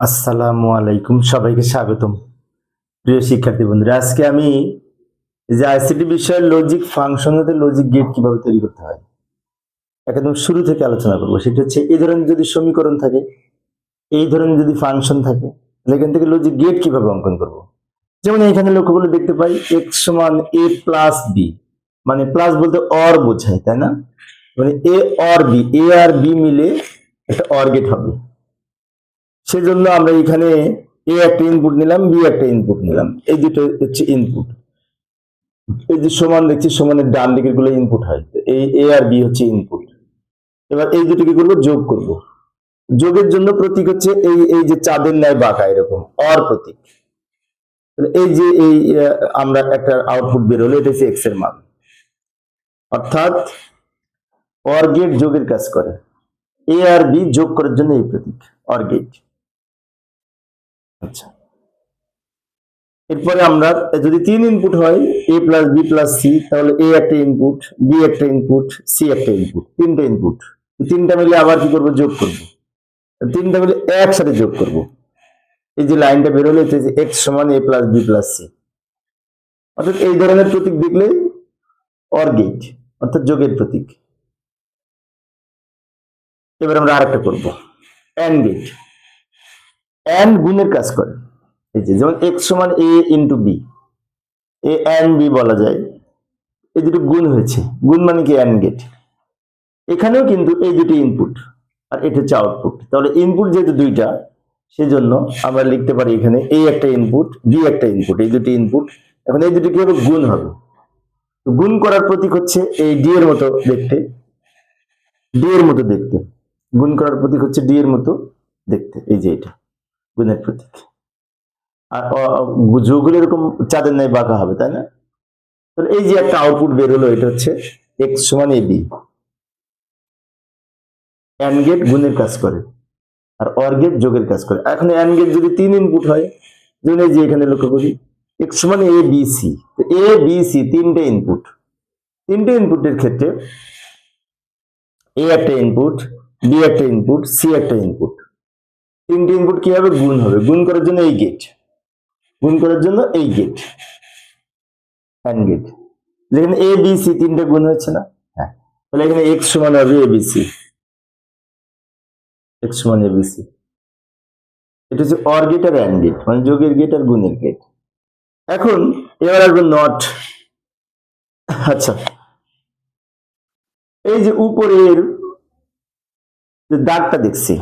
আসসালামু আলাইকুম, সবাইকে স্বাগতম। প্রিয় শিক্ষার্থী বন্ধুরা, আজকে আমি যে আইসিটি বিষয়ের লজিক ফাংশন হতে লজিক গেট কীভাবে তৈরি করতে হয়, একদম শুরু থেকে আলোচনা করব। সেটা হচ্ছে এই ধরনের যদি সমীকরণ থাকে, এই ধরনের যদি ফাংশন থাকে, তাহলে এখান থেকে লজিক গেট কীভাবে অঙ্কন করব? যেমন এখানে লক্ষ্য করলে দেখতে পাই এক্স সমান এ প্লাস বি মানে প্লাস বলতে অর বোঝায়, তাই না? মানে এ অর বি এ আর বি মিলে একটা অর গেট হবে। সেজন্য আমরা এখানে এ একটা ইনপুট নিলাম বি একটা ইনপুট নিলাম। এই দুটো হচ্ছে ইনপুট এই যে সমান দেখছি, সমানের ডান দিকেরগুলো ইনপুট হয়। এই এ আর বি হচ্ছে ইনপুট এবার এই দুটো কি করব যোগ করব। যোগের জন্য প্রতীক হচ্ছে এই এই যে চাঁদের ন্যায় বাঁকা, এরকম, অর প্রতীক। এই যে এই আমরা একটা আউটপুট বের হলো এটা হচ্ছে এক্সের মান। অর্থাৎ অর গেট যোগের কাজ করে। এ আর বি যোগ করার জন্য এই প্রতীক, অর গেট আচ্ছা। এরপরে আমরা যদি তিন ইনপুট হয় A plus B plus C তাহলে এ একটা ইনপুট বি একটা ইনপুট সি একটা ইনপুট তিনটা ইনপুট তিনটা মিলে আবার কি করব? যোগ করব। তিনটা মিলে একসাথে যোগ করব। এই যে লাইনটা বেরোলো যে এক্স সমান A plus B plus C অর্থাৎ এই ধরনের প্রতীক দেখলে অর অর্থাৎ যোগের প্রতীক। এবার আমরা আরেকটা করব। অ্যান্ড গেট অ্যান্ড গুণের কাজ করে। এই যে, যেমন এক্স সমান A into B A and B বলা যায়, এই দুটো গুণ হয়েছে। গুণ মানে কি? অ্যান্ড গেট এখানেও কিন্তু এই দুটি ইনপুট আর এটা হচ্ছে আউটপুট তাহলে ইনপুট যেহেতু দুইটা, সেজন্য আমরা লিখতে পারি এখানে এ একটা ইনপুট বি একটা ইনপুট এই দুটি ইনপুট এখন এই দুটি কি হবে গুণ হবে। গুণ করার প্রতীক হচ্ছে এই ডি এর মতো দেখতে ডি এর মতো দেখতে। গুণ করার প্রতীক হচ্ছে ডি এর মতো দেখতে, এই যে এটা। গুণের প্রতীক। আর যোগগুলো এরকম চাঁদের ন্যায় বাঁকা হবে, তাই না? এই যে একটা আউটপুট বের হলো, এটা হচ্ছে এক্স সমান এ বি অ্যান্ড গেট গুণের কাজ করে, আর গেট যোগের কাজ করে। এখন গেট যদি তিন ইনপুট হয়, যেমন এই যে এখানে লক্ষ্য করি এক্স সমান A B C A B C তিনটে ইনপুট তিনটে ইনপুটের ক্ষেত্রে এ একটা ইনপুট বি একটা ইনপুট সি একটা ইনপুট তিনটে ইনপুট কি হবে গুণ হবে? গুণ করার জন্য এই গেট গুণ করার জন্য এই গেট অ্যান্ড গেট যেখানে এ বি সি তিনটে গুণ হচ্ছে না? হ্যাঁ। তাহলে এখানে এক্স সমান হবে এ বি সি এক্স সমান এ বি সি এটা হচ্ছে অর গেট আর অ্যান্ড গেট মানে যোগের গেট আর গুণের গেট এখন এবার আসবে নট আচ্ছা। এই যে উপরের যে দাগটা দেখছি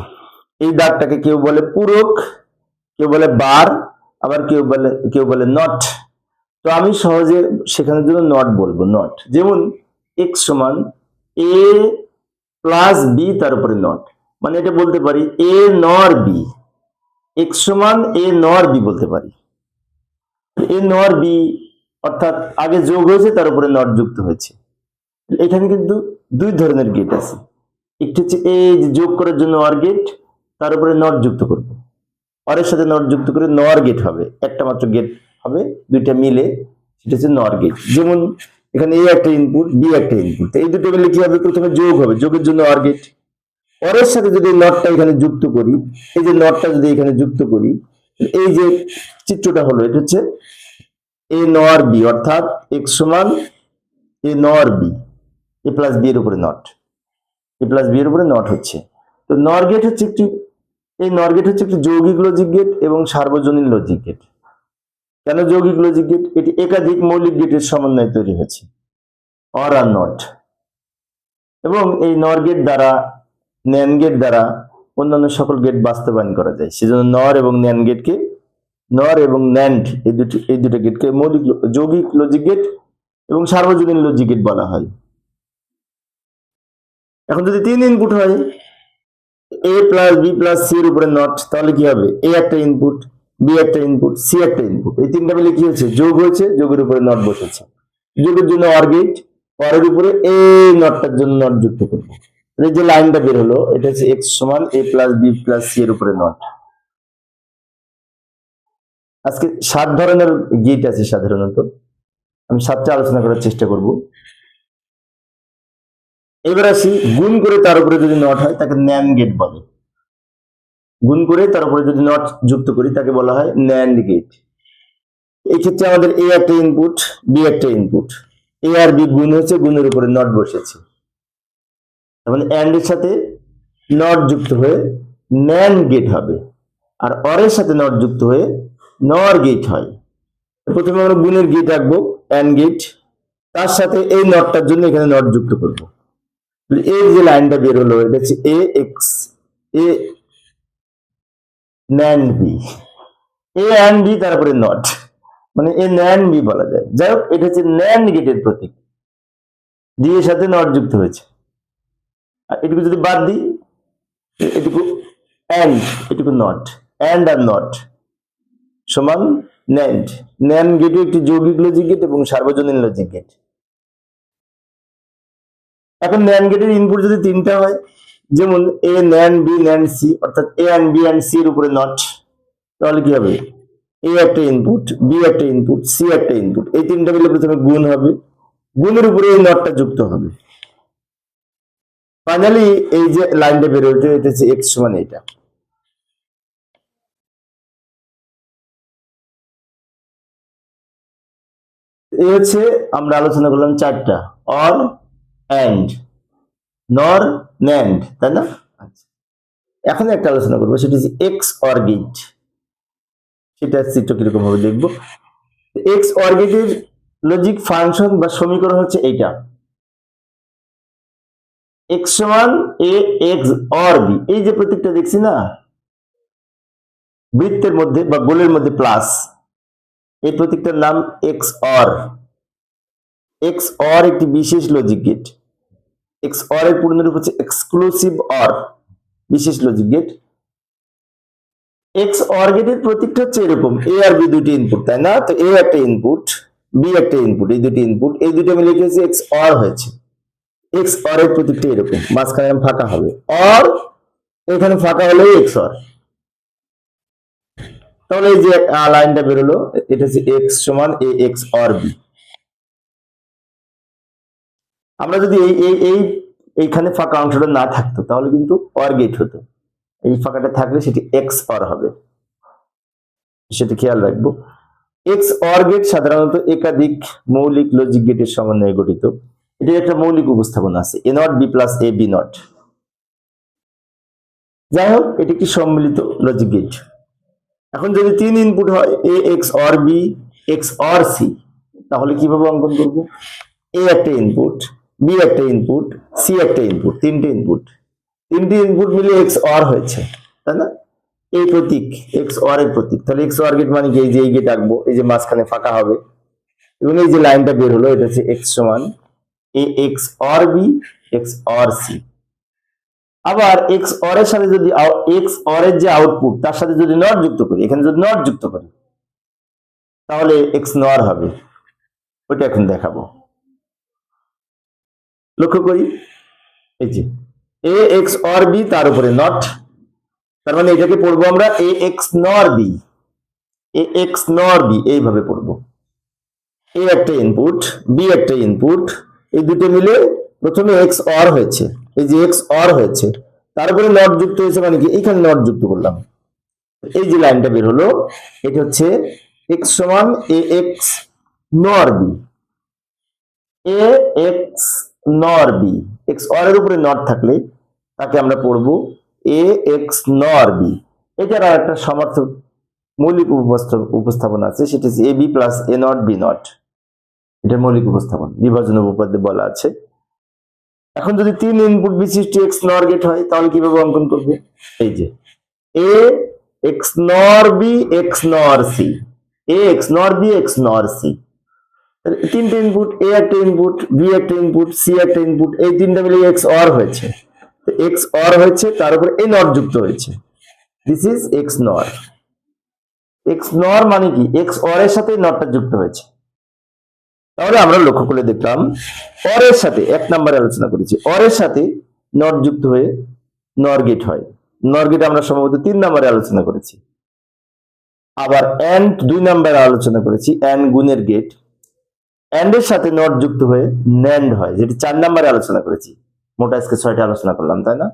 এই দাগটাকে কেউ বলে পূরক, কেউ বলে বার, আবার কেউ বলে কেউ বলে নট তো আমি সহজে শেখানোর জন্য নট বলব নট যেমন এক্স সমান এ প্লাস বি তার উপরে নট মানে এটা বলতে পারি এ নর বি এক্স সমান এ নর বি বলতে পারি। এ নর বি অর্থাৎ আগে যোগ হয়েছে, তার উপরে নট যুক্ত হয়েছে। এখানে কিন্তু দুই ধরনের গেট আছে। একটি হচ্ছে এ যোগ করার জন্য অর গেট তার উপরে নট যুক্ত করব। অরের সাথে নট যুক্ত করে নর গেট হবে। একটা মাত্র গেট হবে, দুইটা মিলে সেটা হচ্ছে নর গেট যেমন এখানে এ একটা ইনপুট বি একটা ইনপুট এই দুটো মিলে কি হবে? প্রথমে যোগ হবে, যোগের জন্য অর গেট অরের সাথে যদি নটটা এখানে যুক্ত করি, এই যে নটটা যদি এখানে যুক্ত করি, এই যে চিত্রটা হলো, এটা হচ্ছে এ নর বি অর্থাৎ এক্স সমান এ নর বি এ প্লাস বি এর উপরে নট এ প্লাস বি এর উপরে নট হচ্ছে। তো নর গেট হচ্ছে একটি এই নর গেট হচ্ছে একটি যৌগিক লজিক গেট এবং সার্বজনীন লজিক গেট কেন যৌগিক লজিক গেট এটি একাধিক মৌলিক গেটের সমন্বয়ে তৈরি হয়েছে। অর আর নট এবং এই নর গেট দ্বারা ন্যান গেট দ্বারা অন্যান্য সকল গেট বাস্তবায়ন করা যায়। সেজন্য নর এবং ন্যান গেটকে নর এবং ন্যান্ড এই দুটি, এই দুটো গেটকে মৌলিক যৌগিক লজিক গেট এবং সার্বজনীন লজিক গেট বলা হয়। এখন যদি তিন ইনপুট হয় A plus B plus C এর উপরে নট তাহলে কি হবে? এ একটা ইনপুট বি একটা ইনপুট সি একটা ইনপুট এই তিনটা মিলে কি হচ্ছে? যোগ হয়েছে, যোগের উপরে নট বসেছে। যোগের জন্য অর গেট অরের উপরে এই নটটার জন্য নট যুক্ত করব। যে লাইনটা বের হলো, এটা হচ্ছে এক্স সমান A plus B plus C এর উপরে নট আজকে সাত ধরনের গেট আছে সাধারণত। আমি সাতটা আলোচনা করার চেষ্টা করব। এবার আসি, গুণ করে তার উপরে যদি নট হয়, তাকে ন্যান গেট বলে। গুণ করে তার উপরে যদি নট যুক্ত করি, তাকে বলা হয় ন্যান্ড গেট। এই ক্ষেত্রে আমাদের এ একটা ইনপুট বি একটা ইনপুট এ আর বি গুণ হচ্ছে গুণের উপরে নট বসেছে। তার মানে অ্যান্ড এর সাথে নট যুক্ত হয়ে ন্যান্ড গেট হবে। আর অরের সাথে নট যুক্ত হয়ে নর গেট হয়। প্রথমে আমরা গুণের গেট রাখব অ্যান্ড গেট। তার সাথে এই নটটার জন্য এখানে নট যুক্ত করব। এই যে লাইনটা বের হলো এটা হচ্ছে A X A NAND B A and B তারপরে নট মানে এ ন্যান্ড বি বলা যায়। যাই হোক, এটা হচ্ছে ন্যান্ড গেটের প্রতীক। ডি এর সাথে নট যুক্ত হয়েছে। আর এটুকু যদি বাদ দিই, এটুকু অ্যান্ড এটুকু নট অ্যান্ড আর নট সমান ন্যান্ড ন্যান্ড গেটও একটি যৌগিক লজিক গেট এবং সার্বজনীন লজিক গেট এখন ন্যান গেটের ইনপুট যদি তিনটা হয়, যেমন A NAND B NAND C অর্থাৎ A and B and C এর উপরে নট তাহলে কি হবে? এ একটা ইনপুট বি একটা ইনপুট সি একটা ইনপুট এই তিনটা মিলে প্রথমে গুণ হবে। গুণের উপরে এই নটটা যুক্ত হবে। ফাইনালি এই যে লাইনটা বেরো এটা এটা হচ্ছে এক্স সমান এটা। এই হচ্ছে আমরা আলোচনা করলাম চারটা। অর অ্যান্ড নর ন্যান্ড তাই না? আচ্ছা। এখন একটা আলোচনা করব, সেটা হচ্ছে এক্স অর্গিট সেটা চিত্র কীরকম ভাবে দেখব। এক্স অর্গিটের লজিক ফাংশন বা সমীকরণ হচ্ছে এইটা। এক্স সমান এ এক্স অর বি এই যে প্রতীকটা দেখছি না? বৃত্তের মধ্যে বা গোলের মধ্যে প্লাস এই প্রতীকটার নাম এক্স অর এক্স অর একটি বিশেষ লজিক গেট এক্স অর এর পূর্ণরূপ হচ্ছে এক্সক্লুসিভ অর বিশেষ লজিক গেট এক্স অর গেটের প্রতীকটা হচ্ছে এরকম এ আর বি দুটি ইনপুট তাই না? তো এ একটা ইনপুট বি একটা ইনপুট এই দুটি ইনপুট এই দুটো মিলে কি হচ্ছে এক্স অর হয়েছে। এক্স অর এর প্রতীকটা এরকম, মাঝখানে ফাঁকা হবে। অর এখানে ফাঁকা হলে এক্স অর তাহলে এই যে লাইনটা বেরোলো, এটা হচ্ছে এক্স সমান এ এক্স অর বি আমরা যদি এই এই এই, এইখানে ফাঁকা অংশটা না থাকতো, তাহলে কিন্তু অর গেট হতো। এই ফাঁকাটা থাকলে সেটি এক্স অর হবে। সেটি খেয়াল রাখব। এক্স অর গেট সাধারণত একাধিক মৌলিক লজিক গেটের সমন্বয়ে গঠিত। এটির একটা মৌলিক উপস্থাপনা আছে A not B plus A B not যাই হোক, এটি একটি সম্মিলিত লজিক গেট এখন যদি তিন ইনপুট হয় A X or B X or C তাহলে কীভাবে অঙ্কন করব? এ একটা ইনপুট বি একটা ইনপুট সি একটা ইনপুট তিনটে ইনপুট তিনটে ইনপুট মিলে এক্স অর হয়েছে, তাই না? এই প্রতীক এক্স অর এর প্রতীক। তাহলে এক্স অর গেট মানে কি? এই যে এই গেট আঁকবো, এই যে মাঝখানে ফাঁকা হবে। এবং এই যে লাইনটা বের হলো, এটা হচ্ছে এক্স সমান A X or B X or C আবার এক্স অর এর সাথে যদি এক্স অর এর যে আউটপুট তার সাথে যদি নট যুক্ত করি, এখানে যদি নট যুক্ত করি, তাহলে এক্স নর হবে। ওটা এখন দেখাবো। লক্ষ্য করি। এই যে এ এক্স অর বি তার উপরে নট তার মানে এটাকে পড়ব আমরা A X nor B A X nor B এইভাবে পড়ব। এ একটা ইনপুট বি একটা ইনপুট এই দুটো মিলে প্রথমে এক্স অর হয়েছে। এই যে এক্স অর হয়েছে তারপরে নট যুক্ত হয়েছে মানে কি? এখানে নট যুক্ত করলাম। এই যে লাইনটা বের হলো, এটা হচ্ছে এক্স সমান A X nor B A X nor B X or উপরে নট থাকলে তাকে আমরা পড়ব এ এক্স নর বি। এটার আর একটা সমার্থক মৌলিক উপস্থাপ- উপস্থাপনা আছে, সেটা হচ্ছে A B plus A not, B not. এটা মৌলিক উপস্থাপন, বিভাজন উপপাদ্যে বলা আছে। এখন যদি তিন ইনপুট বিশিষ্ট এক্স নর গেট হয়, তাহলে কীভাবে অঙ্কন করবে? এই যে, A X nor B X nor C. A X nor B X nor C. তিনটে ইনপুট এ একটা ইনপুট বি একটা ইনপুট সি একটা ইনপুট এই তিনটা মিলে এক্স অর হয়েছে। এক্স অর হয়েছে, তার উপরে এই নট যুক্ত হয়েছে। This is X nor X nor মানে কি? এক্স অর এর সাথে নটটা যুক্ত হয়েছে। তাহলে আমরা লক্ষ্য করে দেখলাম অরের সাথে, এক নম্বরে আলোচনা করেছি অরের সাথে নট যুক্ত হয়ে নর গেট হয়। নর গেট আমরা সম্ভবত তিন নম্বরে আলোচনা করেছি। আবার অ্যান্ড দুই নম্বরে আলোচনা করেছি অ্যান্ড গুণের গেট অ্যান্ড এর সাথে নট যুক্ত হয়ে ন্যান্ড হয়, যেটি চার নম্বরে আলোচনা করেছি। মোটা আজকে ছয়টা আলোচনা করলাম, তাই না?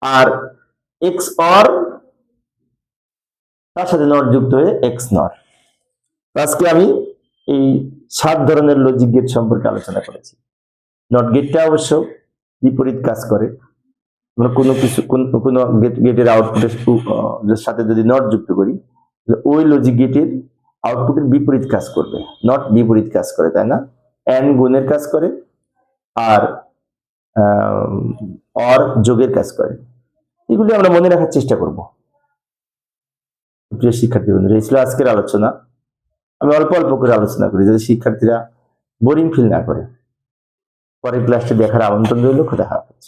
আর এক্স অর তার সাথে নট যুক্ত হয়ে এক্স নট আজকে আমি এই সাত ধরনের লজিক গেট সম্পর্কে আলোচনা করেছি। নট গেটটা অবশ্য বিপরীত কাজ করে। আমরা কোনো কিছু, কোন- কোনো গেটের আউটপুটের সাথে যদি নট যুক্ত করি ওই লজিক গেটের আউটপুটের বিপরীত কাজ করবে নট বিপরীত কাজ করে, তাই না? এন গুণের কাজ করে, আর অর যোগের কাজ করে। এগুলি আমরা মনে রাখার চেষ্টা করব। প্রিয় শিক্ষার্থী বন্ধুরা, এই ছিল আজকের আলোচনা। আমি অল্প অল্প করে আলোচনা করি, যাতে শিক্ষার্থীরা বোরিং ফিল না করে। পরের ক্লাসটি দেখার আমন্ত্রণ রইল, খোদা হাফেজ।